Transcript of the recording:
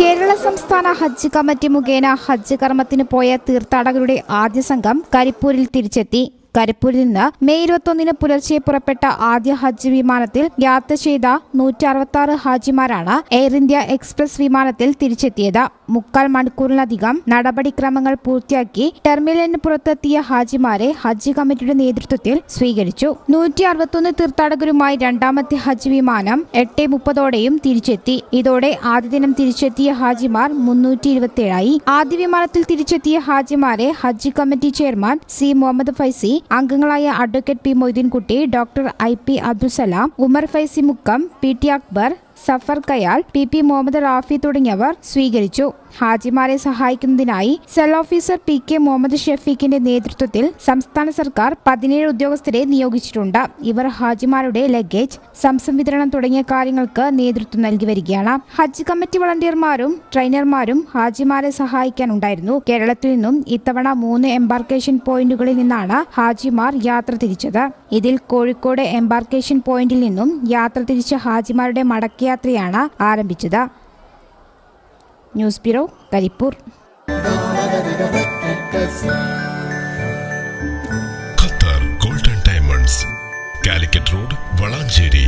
കേരള സംസ്ഥാന ഹജ്ജ് കമ്മിറ്റി മുഖേന ഹജ്ജ് കർമ്മത്തിന് പോയ തീർത്ഥാടകരുടെ ആദ്യ സംഘം കരിപ്പൂരിൽ തിരിച്ചെത്തി. കരിപ്പൂരിൽ നിന്ന് മെയ് ഇരുപത്തൊന്നിന് പുലർച്ചെ പുറപ്പെട്ട ആദ്യ ഹജ്ജ് വിമാനത്തിൽ യാത്ര ചെയ്ത നൂറ്റി അറുപത്തി ഹാജിമാരാണ് എയർ ഇന്ത്യ എക്സ്പ്രസ് വിമാനത്തിൽ തിരിച്ചെത്തിയത്. മുക്കാൽ മണിക്കൂറിലധികം നടപടിക്രമങ്ങൾ പൂർത്തിയാക്കി ടെർമിനലിന് പുറത്തെത്തിയ ഹാജിമാരെ ഹജ്ജ് കമ്മിറ്റിയുടെ നേതൃത്വത്തിൽ സ്വീകരിച്ചു. നൂറ്റി അറുപത്തൊന്ന് തീർത്ഥാടകരുമായി രണ്ടാമത്തെ ഹജ്ജ് വിമാനം എട്ട് മുപ്പതോടെയും തിരിച്ചെത്തി. ഇതോടെ ആദ്യ ദിനം തിരിച്ചെത്തിയ ഹാജിമാർ മുന്നൂറ്റി ഇരുപത്തിയേഴായി ആദ്യ വിമാനത്തിൽ തിരിച്ചെത്തിയ ഹാജിമാരെ Hajj committee chairman C Muhammad Faizi അംഗങ്ങളായ advocate P Moideenkutty doctor I P Abdussalam Umar Faizy Mukkam P T Akbar Safar Kayal P P Muhammad Rafi തുടങ്ങിയവർ സ്വീകരിച്ചു. ഹാജിമാരെ സഹായിക്കുന്നതിനായി cell officer P K Muhammad ഷെഫീഖിന്റെ നേതൃത്വത്തിൽ സംസ്ഥാന സർക്കാർ പതിനേഴ് ഉദ്യോഗസ്ഥരെ നിയോഗിച്ചിട്ടുണ്ട്. ഇവർ ഹാജിമാരുടെ ലഗേജ് സംസം വിതരണം തുടങ്ങിയ കാര്യങ്ങൾക്ക് നേതൃത്വം നൽകി വരികയാണ്. ഹജ്ജ് കമ്മിറ്റി വളണ്ടിയർമാരും ട്രെയിനർമാരും ഹാജിമാരെ സഹായിക്കാനുണ്ടായിരുന്നു. കേരളത്തിൽ നിന്നും ഇത്തവണ മൂന്ന് എംബാർക്കേഷൻ പോയിന്റുകളിൽ നിന്നാണ് ഹാജിമാർ യാത്ര തിരിച്ചത്. ഇതിൽ കോഴിക്കോട് എംബാർക്കേഷൻ പോയിന്റിൽ നിന്നും യാത്ര തിരിച്ച ഹാജിമാരുടെ പദയാത്രയാണ് ആരംഭിച്ചത്. News bureau Karipur. Qatar golden diamonds Calicut road Valanchery.